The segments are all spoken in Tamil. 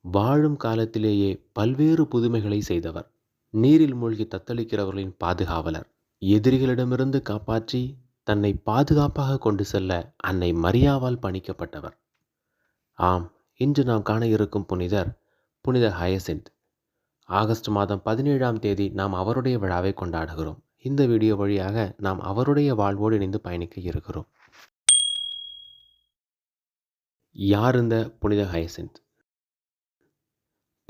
வாழும் காலத்திலேயே பல்வேறு புதுமைகளை செய்தவர். நீரில் மூழ்கி தத்தளிக்கிறவர்களின் பாதுகாவலர். எதிரிகளிடமிருந்து காப்பாற்றி தன்னை பாதுகாப்பாக கொண்டு செல்ல அன்னை மரியாவால் பணிக்கப்பட்டவர். ஆம் இன்று நாம் காண இருக்கும் புனிதர் புனித ஹயசிந்த். ஆகஸ்ட் மாதம் பதினேழாம் தேதி நாம் அவருடைய விழாவை கொண்டாடுகிறோம். இந்த வீடியோ வழியாக நாம் அவருடைய வாழ்வோடு இணைந்து பயணிக்க இருக்கிறோம். யார் இந்த புனித ஹயசிந்த்?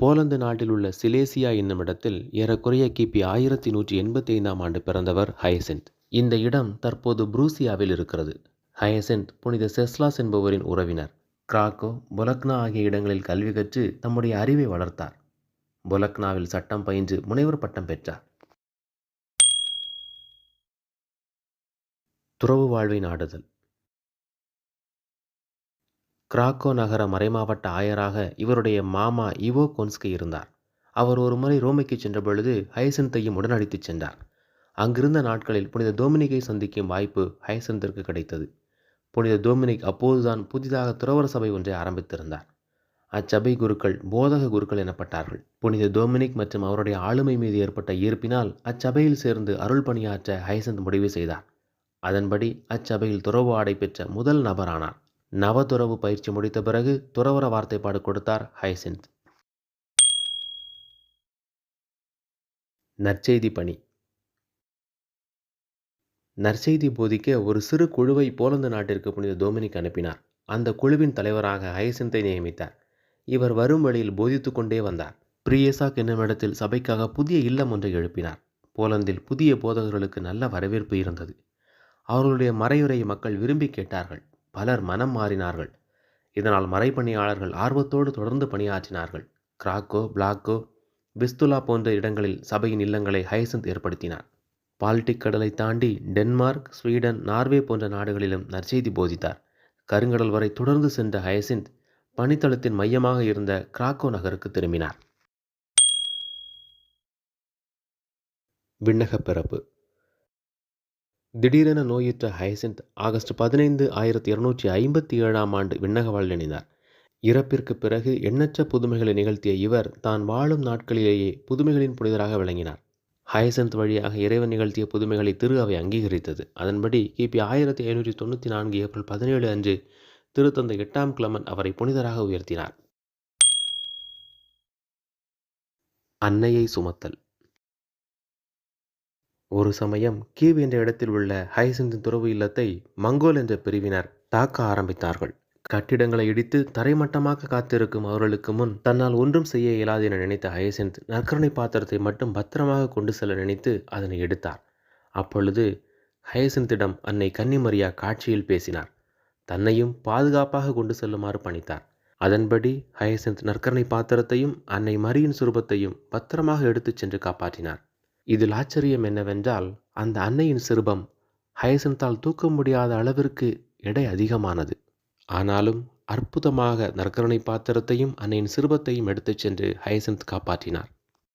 போலந்து நாட்டில் உள்ள சிலேசியா என்னும் இடத்தில் ஏறக்குறைய கிபி ஆயிரத்தி நூற்றி எண்பத்தி ஐந்தாம் ஆண்டு பிறந்தவர் ஹயசிந்த் இந்த இடம் தற்போது புரூசியாவில் இருக்கிறது. ஹயசிந்த் புனித செஸ்லாஸ் என்பவரின் உறவினர். கிராக்கோ பொலக்னா ஆகிய இடங்களில் கல்வி கற்று தம்முடைய அறிவை வளர்த்தார். பொலக்னாவில் சட்டம் பயின்று முனைவர் பட்டம் பெற்றார். துறவு வாழ்வை நாடுதல் கிராக்கோ நகர மறைமாவட்ட ஆயராக இவருடைய மாமா இவோ கொன்ஸ்கி இருந்தார். அவர் ஒரு முறை ரோமைக்கு சென்ற பொழுது ஹைசந்தையும் உடனடித்துச் சென்றார். அங்கிருந்த நாட்களில் புனித டோமினிக்கை சந்திக்கும் வாய்ப்பு ஹைசந்திற்கு கிடைத்தது. புனித டோமினிக் அப்போதுதான் புதிதாக துறவர சபை ஒன்றை ஆரம்பித்திருந்தார். அச்சபை குருக்கள் போதக குருக்கள் எனப்பட்டார்கள். புனித டோமினிக் மற்றும் அவருடைய ஆளுமை மீது ஏற்பட்ட ஈர்ப்பினால் அச்சபையில் சேர்ந்து அருள் பணியாற்ற ஹைசந்த் முடிவு செய்தார். அதன்படி அச்சபையில் துறவு ஆடை பெற்ற முதல் நபரானார். நவதுறவு பயிற்சி முடித்த பிறகு துறவர வார்த்தைப்பாடு கொடுத்தார் ஹைசிந்த் நற்செய்தி பணி. நற்செய்தி போதிக்க ஒரு சிறு குழுவை போலந்து நாட்டிற்கு புனித டோமினிக் அனுப்பினார். அந்த குழுவின் தலைவராக ஹயசிந்தை நியமித்தார். இவர் வரும் வழியில் போதித்து கொண்டே வந்தார். பிரியசாக் என்னுமிடத்தில் சபைக்காக புதிய இல்லம் ஒன்றை எழுப்பினார். போலந்தில் புதிய போதகர்களுக்கு நல்ல வரவேற்பு இருந்தது. அவர்களுடைய மறையுரையை மக்கள் விரும்பி கேட்டார்கள். பலர் மனம் மாறினார்கள். இதனால் மறைப்பணியாளர்கள் ஆர்வத்தோடு தொடர்ந்து பணியாற்றினார்கள். கிராக்கோ பிளாக்கோ பிஸ்துலா போன்ற இடங்களில் சபையின் இல்லங்களை ஹைசந்த் ஏற்படுத்தினார். பால்டிக் கடலை தாண்டி டென்மார்க் ஸ்வீடன் நார்வே போன்ற நாடுகளிலும் நற்செய்தி போதித்தார். கருங்கடல் வரை தொடர்ந்து சென்ற ஹயசிந்த் பனித்தளத்தின் மையமாக இருந்த கிராக்கோ நகருக்கு திரும்பினார். விண்ணகப் பிறப்பு திடீரென நோயுற்ற ஹயசிந்த் ஆகஸ்ட் பதினைந்து ஆயிரத்தி இருநூற்றி ஐம்பத்தி ஏழாம் ஆண்டு விண்ணக இணைந்தார். இறப்பிற்கு பிறகு எண்ணற்ற புதுமைகளை நிகழ்த்திய இவர் தான் வாழும் நாட்களிலேயே புதுமைகளின் புனிதராக விளங்கினார். ஹயசந்த் வழியாக இறைவன் நிகழ்த்திய புதுமைகளை திரு அவை அங்கீகரித்தது. அதன்படி கிபி ஆயிரத்தி ஐநூற்றி தொண்ணூற்றி நான்கு ஏப்ரல் பதினேழு அன்று திருத்தந்தை எட்டாம் கிளமன் அவரை புனிதராக உயர்த்தினார். அன்னையை சுமத்தல். ஒரு சமயம் கீவ் என்ற இடத்தில் உள்ள ஹைசிந்தின் துறவு இல்லத்தை மங்கோல் என்ற பிரிவினர் தாக்க ஆரம்பித்தார்கள். கட்டிடங்களை இடித்து தரைமட்டமாக காத்திருக்கும் அவர்களுக்கு முன் தன்னால் ஒன்றும் செய்ய இயலாது என நினைத்த ஹயசிந்த் நற்கரணை பாத்திரத்தை மட்டும் பத்திரமாக கொண்டு செல்ல நினைத்து அதனை எடுத்தார். அப்பொழுது ஹயசிந்திடம் அன்னை கன்னிமரியா காட்சியில் பேசினார். தன்னையும் பாதுகாப்பாக கொண்டு செல்லுமாறு பணித்தார். அதன்படி ஹயசிந்த் நற்கரணை பாத்திரத்தையும் அன்னை மரியின் சுரூபத்தையும் பத்திரமாக எடுத்துச் சென்று காப்பாற்றினார். இதில் ஆச்சரியம் என்னவென்றால் அந்த அன்னையின் சிறுபம் ஹயசந்தால் தூக்க முடியாத அளவிற்கு எடை அதிகமானது. ஆனாலும் அற்புதமாக நற்கருணை பாத்திரத்தையும் அன்னையின் சிறுபத்தையும் எடுத்துச் சென்று ஹயசந்த் காப்பாற்றினார்.